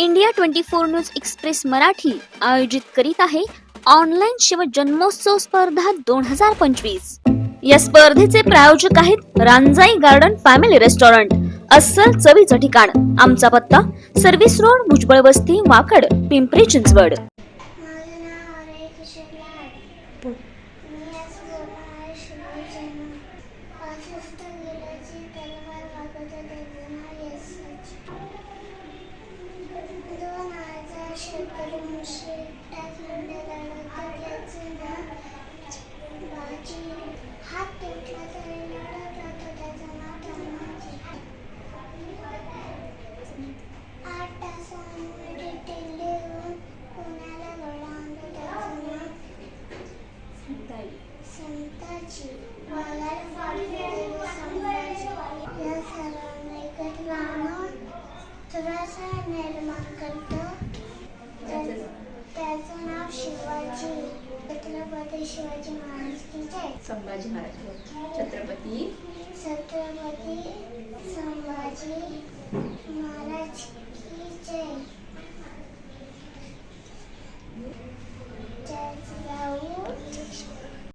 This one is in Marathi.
India twenty four news express Marathi आयोजित करीत आहे ऑनलाईन शिव जन्मोत्सव स्पर्धा दोन हजार पंचवीस. या स्पर्धेचे प्रायोजक आहेत रांजाई गार्डन फॅमिली रेस्टॉरंट अस्सल चवीचं ठिकाण आमचा पत्ता सर्व्हिस रोड भुजबळ वस्ती वाकड पिंपरी चिंचवड. मी आज फाडलेले संभाजी या सर्वांना एकत्र आणून थोडासा निर्माण करतो. त्या- त्याचं नाव शिवाजी. छत्रपती शिवाजी महाराज की जय. संभाजी महाराज. छत्रपती. छत्रपती